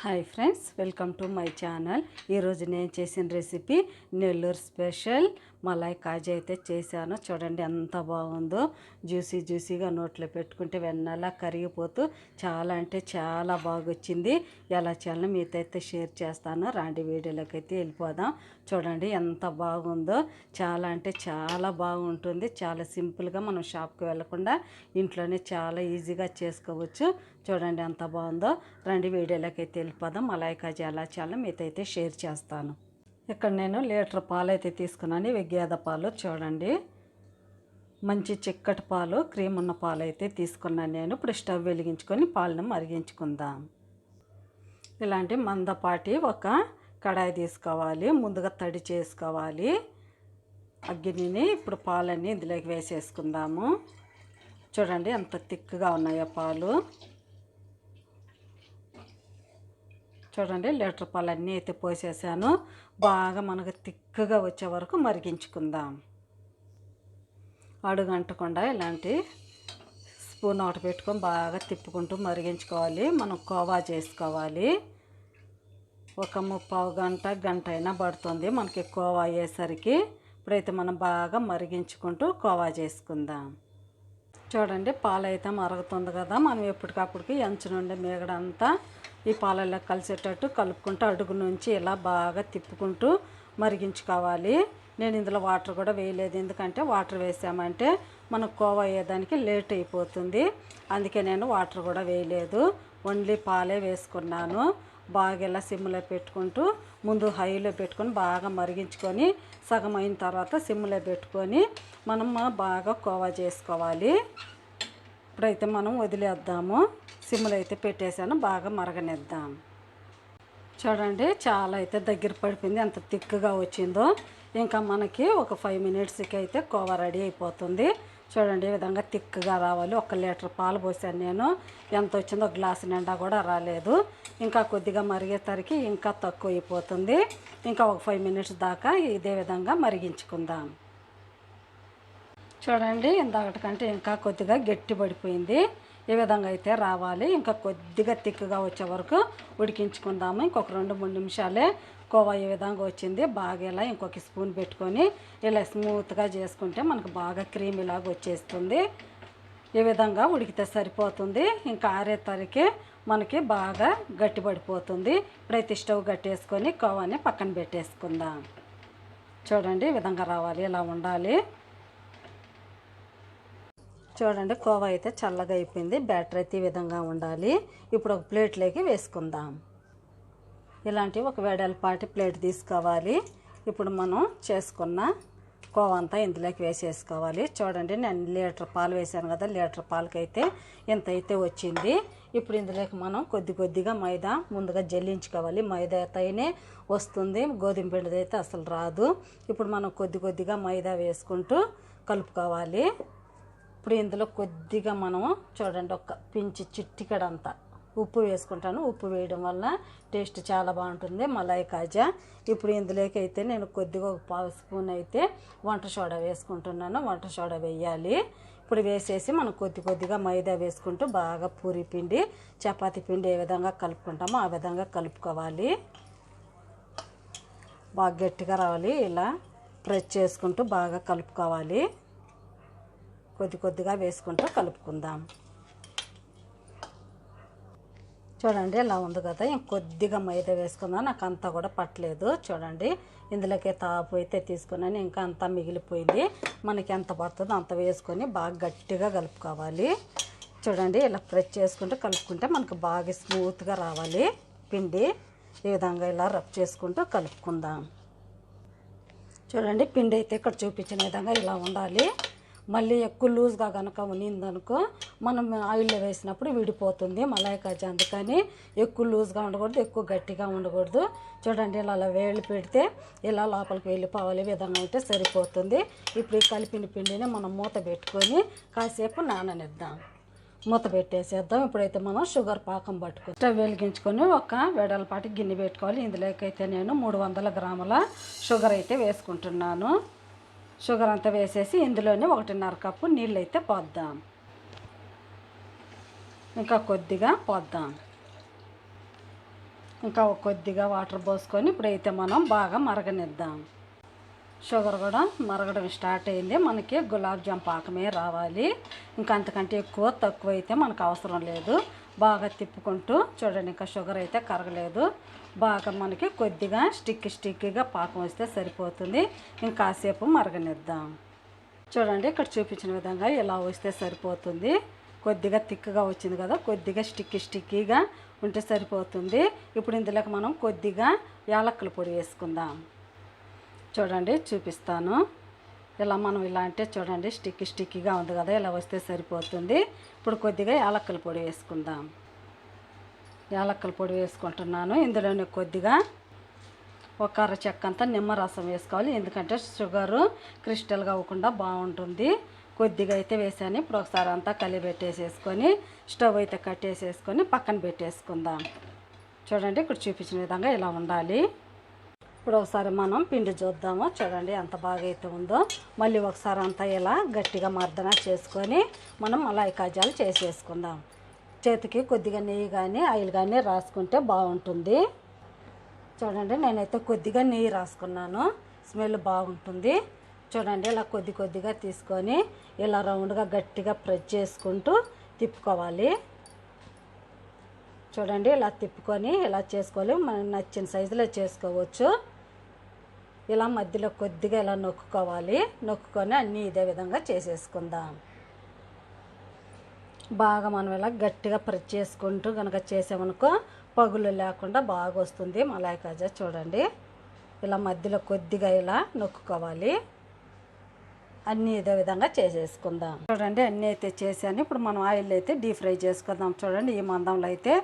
Hi friends welcome to my channel. ఈరోజు నేను చేసిన రెసిపీ నెల్లూరు స్పెషల్. మలాయ్ కాజా అయితే చేశాను. చూడండి ఎంత బాగుందో. జ్యూసీ జ్యూసీగా నోట్లో పెట్టుకుంటే వెన్నలా కరిగిపోతూ చాలా అంటే చాలా బాగా వచ్చింది ఎలా చేయాలో మీతో అయితే షేర్ చేస్తాను. రాండి వీడియోలోకి అయితే వెళ్ళిపోదాం. చూడండి ఎంత బాగుందో. చాలా అంటే చాలా బాగుంటుంది. చాలా సింపుల్గా మనం షాప్కి వెళ్ళకుండా ఇంట్లోనే చాలా ఈజీగా చేసుకోవచ్చు. చూడండి ఎంత బాగుందో. రండి వీడియోలోకి అయితే వెళ్ళిపోదాం మలాయ్ ఎలా చేయాలో మీతైతే షేర్ చేస్తాను. ఇక్కడ నేను లీటర్ పాలు అయితే తీసుకున్నాను. ఇవి గేదె పాలు చూడండి. మంచి చిక్కటి పాలు క్రీమ్ ఉన్న పాలు అయితే తీసుకున్నాను నేను. ఇప్పుడు స్టవ్ వెలిగించుకొని పాలను మరిగించుకుందాం. ఇలాంటి మందపాటి ఒక కడాయి తీసుకోవాలి. ముందుగా తడి చేసుకోవాలి. అగ్గిని ఇప్పుడు పాలన్నీ ఇందులోకి వేసేసుకుందాము. చూడండి ఎంత తిక్కుగా ఉన్నాయో పాలు. చూడండి లీటర్ పాలు అన్నీ అయితే పోసేసాను. బాగా మనకు తిక్కుగా వచ్చే వరకు మరిగించుకుందాం. అడుగంటకుండా ఇలాంటి స్పూన్ ఒకటి పెట్టుకొని బాగా తిప్పుకుంటూ మరిగించుకోవాలి. మనం కోవా చేసుకోవాలి. ఒక ముప్పావు గంట గంట అయినా పడుతుంది మనకి కోవా అయ్యేసరికి. ఇప్పుడైతే మనం బాగా మరిగించుకుంటూ కోవా చేసుకుందాం. చూడండి పాలు అయితే మరుగుతుంది కదా. మనం ఎప్పటికప్పుడుకి ఎంచు నుండి మేగడంతా ఈ పాలల్లో కలిసేటట్టు కలుపుకుంటూ అడుగు నుంచి ఇలా బాగా తిప్పుకుంటూ మరిగించుకోవాలి. నేను ఇందులో వాటర్ కూడా వేయలేదు. ఎందుకంటే వాటర్ వేసామంటే మనకు కోవా అయ్యేదానికి లేట్ అయిపోతుంది. అందుకే నేను వాటర్ కూడా వేయలేదు. ఓన్లీ పాలే వేసుకున్నాను. బాగా ఇలా సిమ్లో పెట్టుకుంటూ ముందు హైలో పెట్టుకొని బాగా మరిగించుకొని సగం అయిన తర్వాత సిమ్లో పెట్టుకొని మనం బాగా కోవా చేసుకోవాలి. ఇప్పుడైతే మనం వదిలేద్దాము. సిమ్లో అయితే పెట్టేశాను బాగా మరగనిద్దాం. చూడండి చాలా అయితే దగ్గర పడిపోయింది. ఎంత తిక్కుగా వచ్చిందో. ఇంకా మనకి ఒక ఫైవ్ మినిట్స్కి అయితే కోవా రెడీ అయిపోతుంది. చూడండి ఈ విధంగా తిక్కుగా రావాలి. ఒక లీటర్ పాలు పోసాను నేను. ఎంత వచ్చిందో గ్లాస్ నిండా కూడా రాలేదు. ఇంకా కొద్దిగా మరిగేసరికి ఇంకా తక్కువ అయిపోతుంది ఇంకా ఒక ఫైవ్ మినిట్స్ దాకా ఇదే విధంగా మరిగించుకుందాం. చూడండి ఇందాకటికంటే ఇంకా కొద్దిగా గట్టి పడిపోయింది. ఈ విధంగా అయితే రావాలి. ఇంకా కొద్దిగా తిక్కుగా వచ్చే వరకు ఉడికించుకుందాము. ఇంకొక రెండు మూడు నిమిషాలే కోవా ఈ విధంగా వచ్చింది బాగా ఇలా ఇంకొక స్పూన్ పెట్టుకొని ఇలా స్మూత్గా చేసుకుంటే మనకు బాగా క్రీమ్ ఇలాగ వచ్చేస్తుంది. ఈ విధంగా ఉడికితే సరిపోతుంది. ఇంకా ఆరే మనకి బాగా గట్టిపడిపోతుంది. ప్రతి స్టవ్ కట్టేసుకొని కోవాని పక్కన పెట్టేసుకుందాం. చూడండి ఈ విధంగా రావాలి ఇలా ఉండాలి. చూడండి కోవా అయితే చల్లగా అయిపోయింది. బ్యాటర్ అయితే ఈ విధంగా ఉండాలి. ఇప్పుడు ఒక ప్లేట్లోకి వేసుకుందాం. ఇలాంటి ఒక వెడల్పాటి ప్లేట్ తీసుకోవాలి. ఇప్పుడు మనం చేసుకున్న కోవంతా ఇందులోకి వేసేసుకోవాలి. చూడండి నేను లీటర్ పాలు వేసాను కదా లీటర్ పాలకైతే ఇంత అయితే వచ్చింది. ఇప్పుడు ఇందులోకి మనం కొద్ది కొద్దిగా మైదా ముందుగా జల్లించుకోవాలి. మైదా అయితేనే వస్తుంది గోధుమ పిండిది అయితే అసలు రాదు. ఇప్పుడు మనం కొద్ది కొద్దిగా మైదా వేసుకుంటూ కలుపుకోవాలి. ఇప్పుడు ఇందులో కొద్దిగా మనం చూడండి ఒక పించి చిట్టికడంతా ఉప్పు వేసుకుంటాను. ఉప్పు వేయడం వల్ల టేస్ట్ చాలా బాగుంటుంది. మలాయి కాజా. ఇప్పుడు ఇందులోకి అయితే నేను కొద్దిగా ఒక పావు స్పూన్ అయితే వంట సోడా వేసుకుంటున్నాను. వంట సోడా వేయాలి. ఇప్పుడు వేసేసి మనం కొద్ది కొద్దిగా మైదా వేసుకుంటూ బాగా పూరి పిండి చపాతీ పిండి ఏ విధంగా కలుపుకుంటామో ఆ విధంగా కలుపుకోవాలి. బాగా గట్టిగా రావాలి. ఇలా ప్రెస్ చేసుకుంటూ బాగా కలుపుకోవాలి. కొద్ది కొద్దిగా వేసుకుంటూ కలుపుకుందాం. చూడండి ఇలా ఉంది కదా. ఇంకొద్దిగా మైదా వేసుకుందాం నాకు అంతా కూడా పట్టలేదు. చూడండి ఇందులోకి తాపు అయితే తీసుకున్నాను. ఇంకా అంతా మిగిలిపోయింది. మనకి ఎంత పడుతుందో అంత వేసుకొని బాగా గట్టిగా కలుపుకోవాలి. చూడండి ఇలా ప్రెస్ చేసుకుంటూ కలుపుకుంటే మనకు బాగా స్మూత్గా రావాలి పిండి. ఈ విధంగా ఇలా రబ్ చేసుకుంటూ కలుపుకుందాం. చూడండి పిండి అయితే ఇక్కడ చూపించిన విధంగా ఇలా ఉండాలి. మళ్ళీ ఎక్కువ లూజ్గా కనుక ఉన్నిందనుకో మనం ఆయిల్లో వేసినప్పుడు విడిపోతుంది మలాయి కాజా అందుకని ఎక్కువ లూజ్గా ఉండకూడదు ఎక్కువ గట్టిగా ఉండకూడదు. చూడండి ఇలా అలా వేళ్ళు పెడితే ఇలా లోపలికి వెళ్ళిపోవాలి. విధంగా అయితే సరిపోతుంది. ఇప్పుడు ఈ కలిపిన పిండిని మనం మూత పెట్టుకొని కాసేపు నాననిద్దాం. మూత పెట్టేసేద్దాం. ఇప్పుడైతే మనం షుగర్ పాకం పట్టుకొని స్టవ్ వెలిగించుకొని ఒక వెడలపాటి గిన్నె పెట్టుకోవాలి. ఇందులోకి అయితే నేను మూడు వందల గ్రాముల షుగర్ అయితే వేసుకుంటున్నాను. షుగర్ అంతా వేసేసి ఇందులోనే ఒకటిన్నర కప్పు నీళ్ళు అయితే పోద్దాం. ఇంకా కొద్దిగా పోద్దాం. ఇంకా కొద్దిగా వాటర్ పోసుకొని ఇప్పుడైతే మనం బాగా మరగనిద్దాం. షుగర్ కూడా మరగడం స్టార్ట్ అయింది. మనకి గులాబ్ జామ్ పాకమే రావాలి. ఇంకా అంతకంటే ఎక్కువ తక్కువ అయితే మనకు అవసరం లేదు. బాగా తిప్పుకుంటూ చూడండి ఇంకా షుగర్ అయితే కరగలేదు. బాగా మనకి కొద్దిగా స్టిక్ స్టిక్గా పాకం వస్తే సరిపోతుంది. ఇంకాసేపు మరగనిద్దాం. చూడండి ఇక్కడ చూపించిన విధంగా ఇలా వస్తే సరిపోతుంది. కొద్దిగా థిక్గా వచ్చింది కదా కొద్దిగా స్టిక్ స్టిక్కీగా ఉంటే సరిపోతుంది. ఇప్పుడు ఇందులోకి మనం కొద్దిగా యాలక్కల పొడి వేసుకుందాం. చూడండి చూపిస్తాను. ఇలా మనం ఇలా అంటే చూడండి స్టిక్ స్టిక్కీగా ఉంది కదా ఇలా వస్తే సరిపోతుంది. ఇప్పుడు కొద్దిగా యాలక్కల పొడి వేసుకుందాం. యాలక్కల పొడి వేసుకుంటున్నాను. ఇందులోనే కొద్దిగా ఒక అర చెక్క అంతా నిమ్మరసం వేసుకోవాలి. ఎందుకంటే షుగరు క్రిస్టల్గా అవ్వకుండా బాగుంటుంది. కొద్దిగా అయితే వేసాను. ఇప్పుడు ఒకసారి అంతా కలిపెట్టేసేసుకొని స్టవ్ అయితే కట్టేసేసుకొని పక్కన పెట్టేసుకుందాం. చూడండి ఇక్కడ చూపించిన విధంగా ఇలా ఉండాలి. ఇప్పుడు ఒకసారి మనం పిండి చూద్దాము. చూడండి ఎంత బాగా అయితే ఉందో. మళ్ళీ ఒకసారి అంతా ఇలా గట్టిగా మర్దన చేసుకొని మనం మలాయి కాజాలు చేసేసుకుందాం. చేతికి కొద్దిగా నెయ్యి కానీ ఆయిల్ కానీ రాసుకుంటే బాగుంటుంది. చూడండి నేనైతే కొద్దిగా నెయ్యి రాసుకున్నాను. స్మెల్ బాగుంటుంది. చూడండి ఇలా కొద్ది కొద్దిగా తీసుకొని ఇలా రౌండ్గా గట్టిగా ప్రెస్ చేసుకుంటూ తిప్పుకోవాలి. చూడండి ఇలా తిప్పుకొని ఇలా చేసుకోవాలి. మనం నచ్చిన సైజులో చేసుకోవచ్చు. ఇలా మధ్యలో కొద్దిగా ఇలా నొక్కుకోవాలి. నొక్కుకొని అన్నీ ఇదే విధంగా చేసేసుకుందాం. బాగా మనం ఇలా గట్టిగా ప్రెస్ చేసుకుంటూ కనుక చేసామనుకో పగులు లేకుండా బాగా వస్తుంది మలాయి కాజా చూడండి. ఇలా మధ్యలో కొద్దిగా ఇలా నొక్కుకోవాలి. అన్నీ ఇదే విధంగా చేసేసుకుందాం. చూడండి అన్నీ అయితే చేశాను. ఇప్పుడు మనం ఆయిల్ అయితే డీప్ ఫ్రై చేసుకుందాం. చూడండి ఈ మందంలో అయితే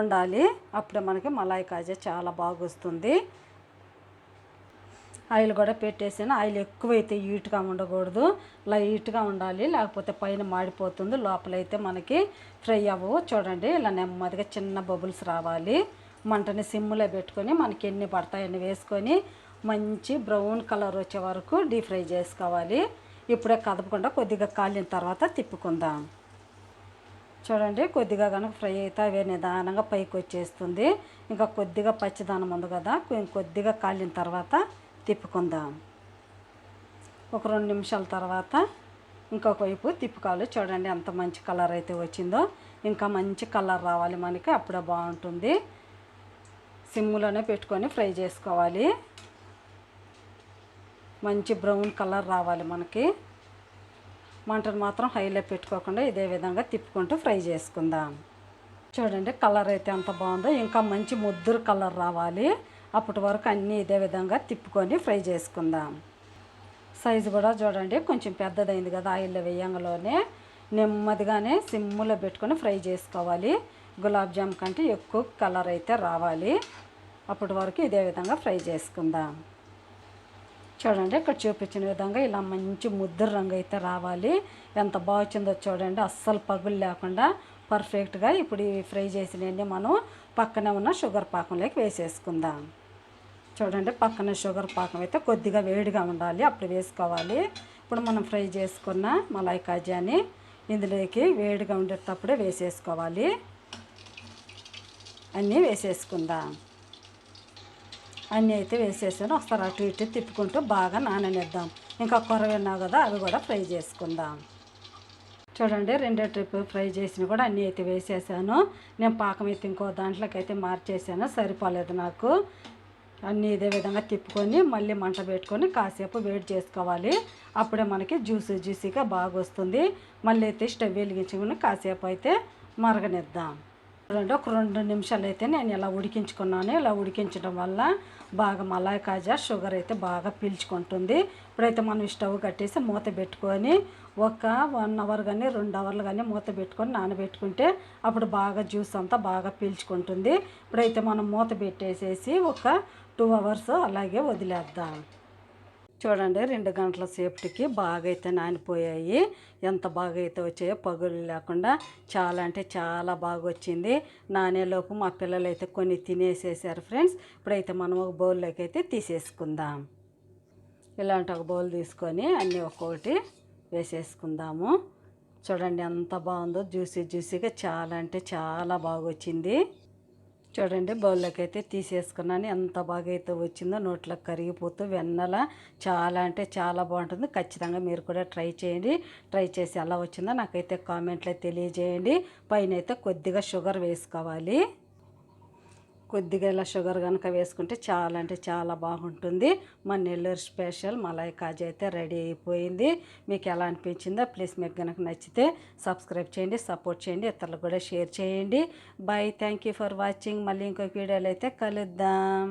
ఉండాలి. అప్పుడే మనకి మలాయి కాజా చాలా బాగా వస్తుంది ఆయిల్ కూడా పెట్టేసాను. ఆయిల్ ఎక్కువైతే హీట్గా ఉండకూడదు. లైట్గా ఉండాలి. లేకపోతే పైన మాడిపోతుంది. లోపలైతే మనకి ఫ్రై అవ్వవు. చూడండి ఇలా నెమ్మదిగా చిన్న బబుల్స్ రావాలి. మంటని సిమ్లో పెట్టుకొని మనకి ఎన్ని పడతాయని వేసుకొని మంచి బ్రౌన్ కలర్ వచ్చే వరకు డీప్ ఫ్రై చేసుకోవాలి. ఇప్పుడే కదపకుండా కొద్దిగా కాలిన తర్వాత తిప్పుకుందాం. చూడండి కొద్దిగా కనుక ఫ్రై అయితే అవే నిదానంగా పైకి వచ్చేస్తుంది ఇంకా కొద్దిగా పచ్చిదానం ఉంది కదా కొద్దిగా కాలిన తర్వాత తిప్పుకుందాం. ఒక రెండు నిమిషాల తర్వాత ఇంకొక వైపు తిప్పుకోవాలి చూడండి ఎంత మంచి కలర్ అయితే వచ్చిందో. ఇంకా మంచి కలర్ రావాలి మనకి అప్పుడే బాగుంటుంది. సిమ్లోనే పెట్టుకొని ఫ్రై చేసుకోవాలి. మంచి బ్రౌన్ కలర్ రావాలి మనకి. మంటను మాత్రం హైలో పెట్టుకోకుండా ఇదే విధంగా తిప్పుకుంటూ ఫ్రై చేసుకుందాం. చూడండి కలర్ అయితే ఎంత బాగుందో. ఇంకా మంచి ముద్దురు కలర్ రావాలి. అప్పటి వరకు అన్నీ ఇదే విధంగా తిప్పుకొని ఫ్రై చేసుకుందాం. సైజు కూడా చూడండి కొంచెం పెద్దదైంది కదా ఆయిల్లో వేయంగలోనే నెమ్మదిగానే సిమ్ములో పెట్టుకొని ఫ్రై చేసుకోవాలి. గులాబ్ జామ్ కంటే ఎక్కువ కలర్ అయితే రావాలి. అప్పటి వరకు ఇదే విధంగా ఫ్రై చేసుకుందాం. చూడండి ఇక్కడ చూపించిన విధంగా ఇలా మంచి ముద్ర రంగు అయితే రావాలి. ఎంత బాగుందో చూడండి అస్సలు పగులు లేకుండా పర్ఫెక్ట్గా ఇప్పుడు ఫ్రై చేసినవన్నీ మనం పక్కనే ఉన్న షుగర్ పాకంలోకి వేసేసుకుందాం. చూడండి పక్కన షుగర్ పాకం అయితే కొద్దిగా వేడిగా ఉండాలి అప్పుడు వేసుకోవాలి. ఇప్పుడు మనం ఫ్రై చేసుకున్న మలాయి కాజాని ఇందులోకి వేడిగా ఉండేటప్పుడే వేసేసుకోవాలి. అన్నీ వేసేసుకుందాం. అన్నీ అయితే వేసేసాను ఒకసారి అటు ఇటు తిప్పుకుంటూ బాగా నాననిద్దాం. ఇంకా కూర విన్నావు కదా అవి కూడా ఫ్రై చేసుకుందాం. చూడండి రెండో ట్రిప్ ఫ్రై చేసిన కూడా అన్నీ అయితే వేసేసాను. నేను పాకం అయితే ఇంకో దాంట్లోకి అయితే మార్చేసాను సరిపోలేదు నాకు. అన్నీ ఇదే విధంగా తిప్పుకొని మళ్ళీ మంట పెట్టుకొని కాసేపు వేడి చేసుకోవాలి. అప్పుడే మనకి జ్యూసీ జ్యూసీగా బాగా వస్తుంది మళ్ళీ అయితే స్టవ్ వెలిగించుకుని కాసేపు అయితే మరగనిద్దాం. చూడండి ఒక రెండు నిమిషాలు అయితే నేను ఇలా ఉడికించుకున్నాను. ఇలా ఉడికించడం వల్ల బాగా మలాయి కాజా షుగర్ అయితే బాగా పీల్చుకుంటుంది. ఇప్పుడైతే మనం స్టవ్ కట్టేసి మూత పెట్టుకొని ఒక వన్ అవర్ కానీ రెండు అవర్లు కానీ మూత పెట్టుకొని నానబెట్టుకుంటే అప్పుడు బాగా జ్యూస్ అంతా బాగా పీల్చుకుంటుంది. ఇప్పుడైతే మనం మూత పెట్టేసేసి ఒక టూ అవర్స్ అలాగే వదిలేద్దాం. చూడండి రెండు గంటల సేఫ్టీకి బాగా అయితే నానిపోయాయి. ఎంత బాగా అయితే వచ్చాయో పగులు లేకుండా చాలా అంటే చాలా బాగా వచ్చింది నానేలోపు మా పిల్లలు అయితే కొన్ని తినేసేసారు ఫ్రెండ్స్. ఇప్పుడైతే మనం ఒక బౌల్లోకి అయితే తీసేసుకుందాం. ఇలాంటి ఒక బౌల్ తీసుకొని అన్నీ ఒక్కొక్కటి వేసేసుకుందాము. చూడండి ఎంత బాగుందో జ్యూసీ జ్యూసీగా చాలా అంటే చాలా బాగా వచ్చింది చూడండి బౌల్లోకి అయితే తీసేసుకున్నాను. ఎంత బాగా అయితే వచ్చిందో నోట్లో కరిగిపోతూ వెన్నెల చాలా అంటే చాలా బాగుంటుంది. ఖచ్చితంగా మీరు కూడా ట్రై చేయండి. ట్రై చేసి ఎలా వచ్చిందో నాకైతే కామెంట్లో తెలియజేయండి. పైన అయితే కొద్దిగా షుగర్ వేసుకోవాలి. కొద్దిగా ఇలా షుగర్ కనుక వేసుకుంటే చాలా అంటే చాలా బాగుంటుంది. మా నెల్లూరు స్పెషల్ మలాయి కాజా అయితే రెడీ అయిపోయింది. మీకు ఎలా అనిపించిందో ప్లీజ్ మీకు కనుక నచ్చితే సబ్స్క్రైబ్ చేయండి సపోర్ట్ చేయండి ఇతరులకు కూడా షేర్ చేయండి. Bye thank you for watching మళ్ళీ ఇంకొక వీడియోలో అయితే కలుద్దాం.